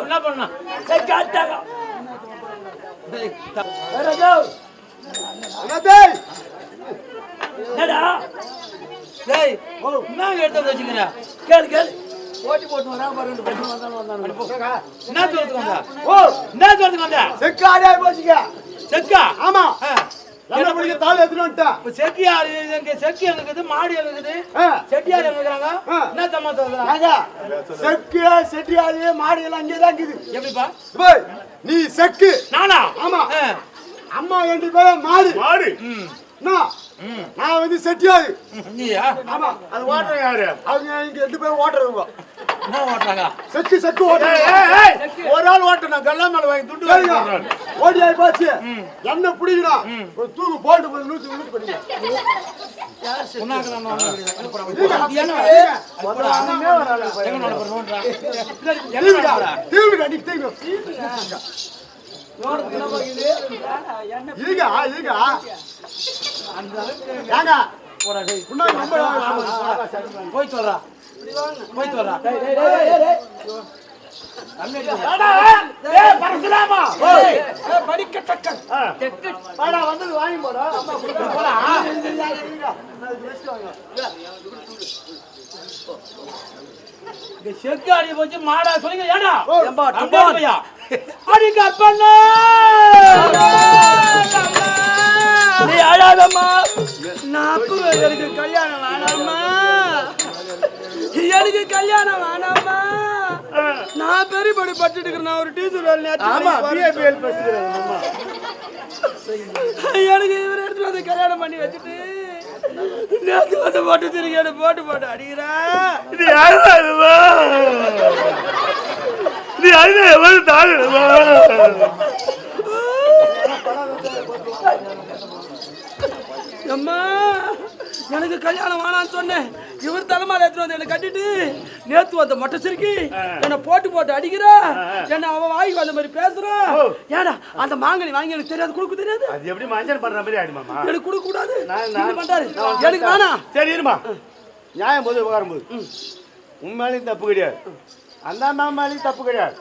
என்ன பண்ணா என்னடா? டேய் என்ன எடுத்து வந்து வச்சுக்கிற கேளு, கேளு. போட்டி போட்டு வராம பாரு, ரெண்டு பசங்க வந்தாலும் வந்தானுங்க. என்ன தூரத்துக்கு வந்தா ஓ என்ன தூரத்துக்கு வந்தா செக்கு போச்சுங்க செக்கா ஆமா. என்ன படிக்க தாள் எடுத்துட்டு வந்துட்டேன் இப்ப செக்கு யாரு எங்க செக்கு எங்க இருக்குது மாடு எங்க இருக்குது. ஆ. செட்டியார் எங்க. என்ன தம்மா சொல்றாங்க செக்கு செட்டியாரு மாடு எல்லாம் அங்கே தான் இருக்குது. எப்படிப்பா? நீ செக்கு. நானா? ஆமா. ஆ. அம்மா ரெண்டு பேரும் மாடு. மாடு? ம். நான் வந்து செட்டியாரு. நீயா? ஆமா. அது ஓட்டுற யாரு? அவங்க இங்க ரெண்டு பேரும் ஓட்டுறவங்க. என்ன ஓட்டுறாங்க. செக்கு செக்கு ஓட்டுறாங்க. ஒரு ஆள் ஓட்டணும் கல்லா மேல வாங்கி துண்டு வாங்கி. ஓடி ஆகி போச்சு. என்ன பிடிக்கணும் ஒரு தூக்கு போட்டு போய்? என்ன? இருங்க இருங்க ஏங்க? முன்னாடி ரொம்ப போய் சொல்றா. வாங்கி செக்கு அடி போச்சு மாடா சொல்லுங்க ஏடா? அடி கற்பண்ணா நீ அழாதம்மா. நாப்பு எனக்கு கல்யாணம் வேணாம்மா. எனக்கு கல்யாணம் வேணாம்மா. நான் பெரியபடி பட்டுட்டு இருக்கிறேன் நான் ஒரு டீச்சர் வேலை. எனக்கு இவர் எடுத்து வந்து கல்யாணம் பண்ணி வச்சுட்டு நேற்று வந்து போட்டு திரும்பி என்ன போட்டு போட்டு அடிக்கிறேன் இது இதுவா? இது யாருடா எவ்வளவு தாழுமா? அம்மா எனக்கு கல்யாணம் வேணாம்னு சொன்னேன். இவர் தலைமையில எடுத்துட்டு வந்து என்னை கட்டிட்டு நேத்து வந்த மொட்டை சிரிக்கி என்னை போட்டு போட்டு அடிக்கிறா. என்ன அவன் வாய்க்கு வந்த மாதிரி பேசுறா. ஏடா அந்த மாங்கனி வாங்கி எனக்கு தெரியாது கொடுக்க தெரியாது. அது எப்படி மஞ்சள் பண்ற மாதிரி ஆயிடுமாமா எனக்கு கொடுக்க கூடாது. பண்றாரு. எனக்கு வேணாம். சரி இருமா. நியாயம் போது உட்காரும் போது. உண்மையிலையும் தப்பு கிடையாது. அந்த அண்ணா மேலேயும் தப்பு கிடையாது.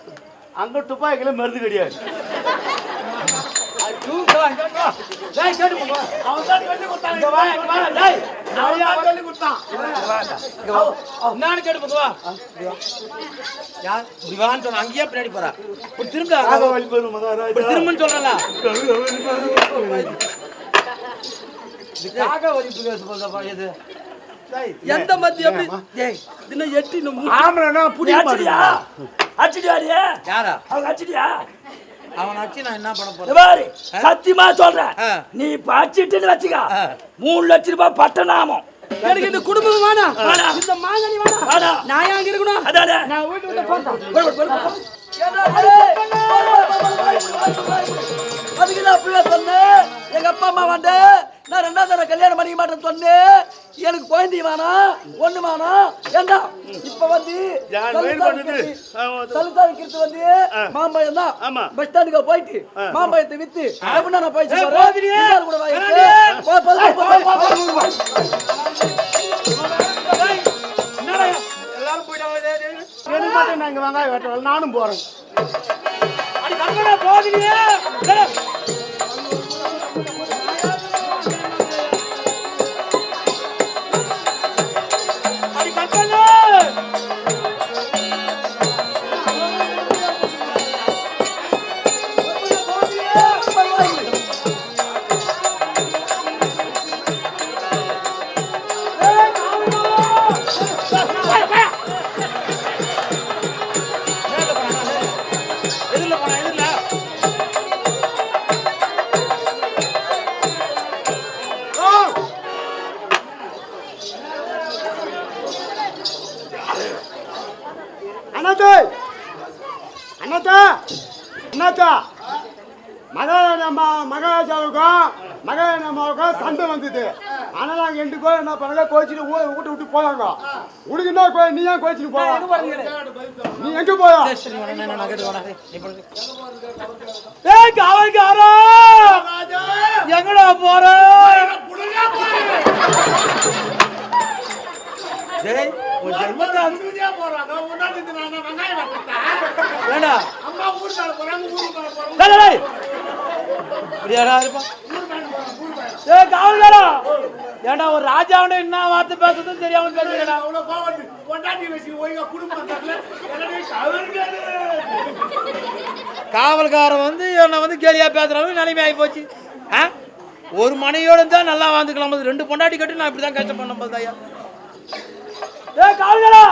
அங்க துப்பாக்கில மருந்து கிடையாது. கேட்டு அவன் தான் சொல்லி கொடுத்தாங்க. சொல்லி கொடுத்தான். என்னன்னு கேட்டு போங்க வா யார்? சொன்ன அங்கேயே பின்னாடி போறா. இப்படி திரும்ப சொல்றல இது காக வலிப்பு இது. எந்த மத்தி எப்படி? இன்னும் எட்டி ஆம்பளைனா புடி அடிச்சிட்டியா? அடிச்சிட்டியா யாரா? அவங்க அடிச்சிட்டியா? அவன் அடிச்சு நான் என்ன பண்ண இந்த போறேன் பாரு சத்தியமா சொல்றேன். நீ படிச்சிட்டுன்னு வச்சுக்க. மூணு லட்சம் ரூபாய் பட்டநாமம். எனக்கு இந்த குடும்பம் வேணாம். இந்த மாங்கனி வேணாம். நான் ஏன் அங்க இருக்கணும்? அதானே. நான் வீட்டு வந்து போறேன் அதுக்கு நான் அப்படியே சொன்னேன். எங்க அப்பா அம்மா வந்து நான் ரெண்டாவது தடவை கல்யாணம் பண்ணிக்க மாட்டேன்னு சொன்னேன் எனக்கு குழந்தை வேணாம் ஒண்ணு வேணாம் ஏண்டா இப்ப வந்து. தலுத்தாரிக்கிறது வந்து மாம்பழம் தான். பஸ் ஸ்டாண்டுக்கு போயிட்டு மாம்பழத்தை வித்து எப்படின்னா நான் போயிட்டு கூட எல்லாரும் போயிட்டாங்க வெங்காயம் நானும் போறேன் அடி அண்ணாத்தே! அண்ணாத்தா! அண்ணாத்தா! மகாராஜா மகாராஜாவுக்கும் மகாராஜாவுக்கும் சண்டை வந்தது. ஆனால் நாங்கள் ரெண்டு பேரும் என்ன பண்ணல கோச்சிட்டு ஊரை விட்டு விட்டு போயாங்க உனக்கு என்ன கோ- நீ ஏன் கோச்சிட்டு போவா? நீ எங்க போயா சரி வரேன் நான் ஏண்டா ஒரு ராஜாவுன்னு என்ன வார்த்தை பேசுறதுன்னு தெரியாம கவர்காரு காவல்காரன் வந்து என்னை வந்து கேலியா பேசுற அளவுக்கு நிலைமை ஆகி போச்சு ஒரு மனையோட தான் நல்லா வாழ்ந்துக்கலாம் ரெண்டு பொண்டாட்டி கட்டி நான் இப்படி தான் கஷ்டம் பண்ண போது ஐயா. ஏ காவல்காரா.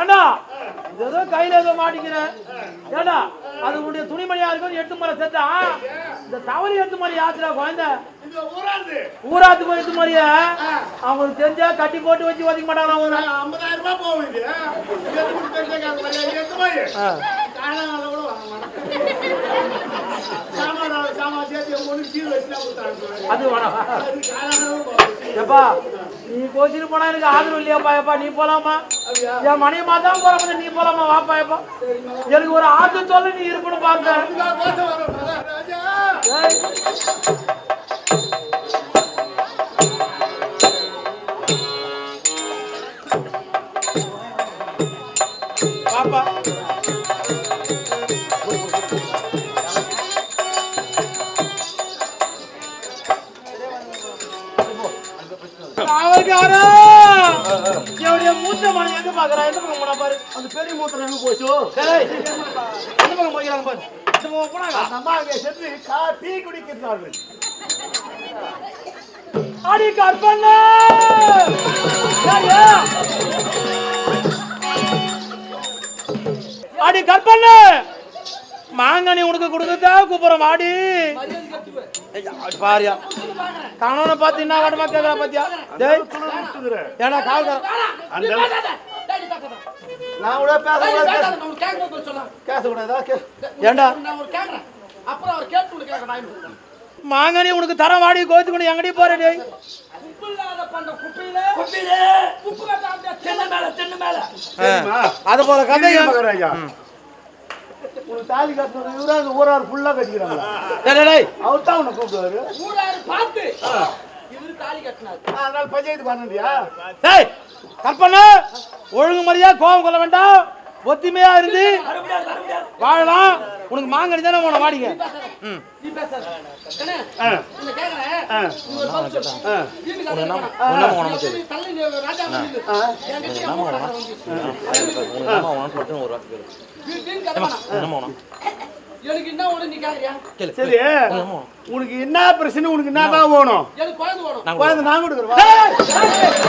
ஏண்டா இது ஏதோ கையில ஏதோ மாட்டிக்கிறேன். ஏண்டா? அது உன்னுடைய துணிமணியா இருக்கும் எட்டு முறை செத்தா? இந்த தவறி எட்டு முறை யாத்திரா குழந்தை? இந்த ஊராந்து ஊராத்துக்கு எட்டு முறைய அவங்களுக்கு தெரிஞ்சா கட்டி போட்டு வச்சு ஒதுக்க மாட்டாங்க அவங்க ஐம்பதாயிரம் ரூபாய் போகும் இது அது எட்டு வேணாம். எப்பா நீ கோச்சிட்டு போனா எனக்கு ஆதரவு இல்லையாப்பா எப்பா? நீ போலாமா? என் மனைவி மாதான் போற நீ போலாமா? வாப்பா எப்பா? எனக்கு ஒரு ஆத்து சொல்ல நீ இருக்கணும் பார்த்தேன் என்னுடைய மூத்த மனை எங்க பாக்குறா? எந்த பக்கம் போனா பாரு? அந்த பெரிய மூத்திரம் எங்க போச்சு? ஏய், எந்த பக்கம் போய்க்கிறாங்க பாரு? இந்த பக்கம் போனாங்க. அந்த அம்மா அங்கே சென்று கா டீ குடிக்கிறார்கள். அடி கற்பண்ண மாங்கனி உனக்கு கொடுக்கதா கூப்பிடுறோம் வாடி பாரியா? கணவனை பார்த்து என்ன கேட்கற பாத்தியா? ஏன்னா அந்த நான் கூட பேசக்கூடாது பேசக்கூடாதா ஏண்டா? மாங்கனி உனக்கு தரம் வாடி கோத்து கொண்டு எங்கடி போற டேய்? தெரியுமா? அது போல கதை உனக்கு தாலி கட்டுறது இவரா? ஊரார் ஃபுல்லா கட்டிக்கிறாங்க. டேய், டேய், டேய். அவர் தான் உன்னை கூப்பிடுவாரு. அதனால பஞ்சாயத்து பண்ணண்டியா டேய் கற்பண்ண ஒழுங்கு மரியா கோவம் கொள்ள வேண்டாம். ஒத்திமையா இருந்து வாழலாம். உனக்கு மாங்கனி தானே உன வாடிங்க ம். எனக்கு என்ன ஒண்ணு நீ கேக்குறியா? சரி உனக்கு என்ன பிரச்சனை உனக்கு என்ன தான் வேணும் எனக்கு குழந்தை வேணும். குழந்தை நான் கொடுக்குறேன்.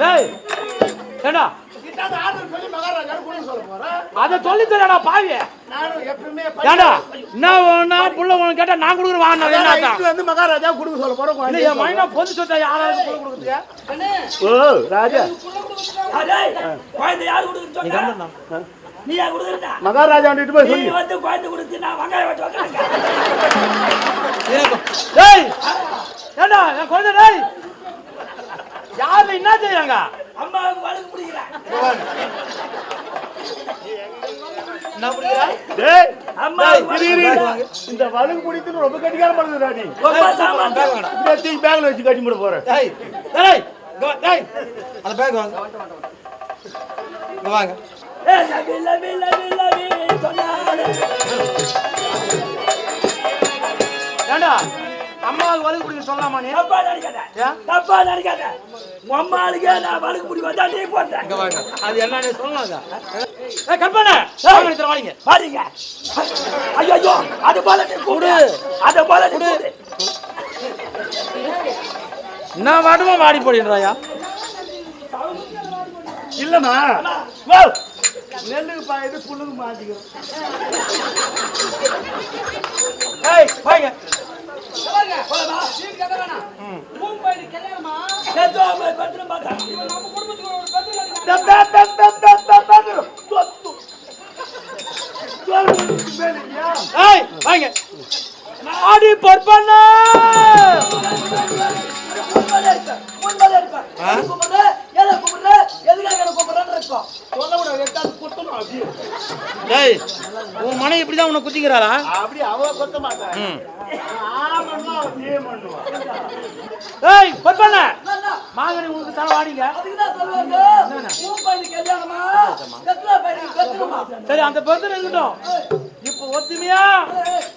டேய் சொல்லி மகாராஜா கொடுக்க சொல்ல போறேன் அதை சொல்லி தரடா பாவி நானும் எப்பவுமே ஏண்டா என்ன வேணா புள்ள கேட்டா நான் கொடுக்குற வாங்க இட்டு வந்து மகாராஜா கொடுக்க சொல்ல இல்ல என் பொது சொத்தை யாராவது புள்ள கொடுக்குறியா ஓ ராஜா. குழந்தை யாரு கொடுக்குறது சொன்னா? நீ யார் கொடுக்குறதா? மகாராஜா வந்துட்டு போய் நீ சொல்லி வந்து குழந்தை கொடுத்து நான் வெங்காயம் வெட்ட வைக்கிறேன். டேய் ஏண்டா என் குழந்தை டேய் யாருல என்ன செய்யறாங்க அம்மாவுக்கு வழுக்கு வழுக்கு. இரு. இந்த வலுக்கு பிடித்துன்னு ரொம்ப கட்டிக்கார பண்ணுதுடா நீ தூக்கி பேக்ல வச்சு கட்டி போட போறேன். டேய் டேய் இங்க வா, டேய். அந்த பேக் வாங்க. வாங்க. ஏய், லவி, லவி, லவி, லவி, சொன்னாலே. ஏண்டா? அம்மாவுக்கு வலுக்கு பிடிக்க சொல்லலாமா நீ தப்பா நினைக்காத. தப்பா நினைக்காத. உன் அம்மாளுக்கே நான் வழுக்கு பிடிக்க வந்தா நீ போட்ட. இங்க வாங்க அது என்னன்னு சொல்லலாங்க ஏய் கற்பனை வாங்க இத்தனை வாங்க பாருங்க. ஐயையோ, அது போல நீ கூடு. அது போல நீ கூடு. என்ன வாட்டமா வாடி போடின்றாயா இல்லம்மா வா. நெல்லுக்கு பாயுது புல்லுக்கு மாட்டிக்கிறோம் ஏய் வாங்க ஆடி பொற்பண்ணா. உன் மனைவி இப்படிதான் உன்னை குத்திக்கிறாளா? அப்படி அவ கொத்த மாட்டான் ஏய் பொறுப்பான என்னண்ணா? மாங்கனி உங்களுக்கு தலை வாடிங்க? சரி அந்த பிரச்சனை இருக்கட்டும். இப்போ ஒத்துமையா?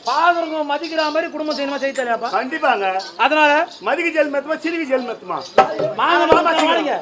பாக்குறவங்க மதிக்கிற மாதிரி குடும்பம் செய்யணுமா செய்ய தெரியாப்பா கண்டிப்பாங்க. அதனால? மதிக்கு ஜெல் மெத்துமா சிறுகி ஜெல் மெத்துமா? மாங்கனி தலை வாடிங்க.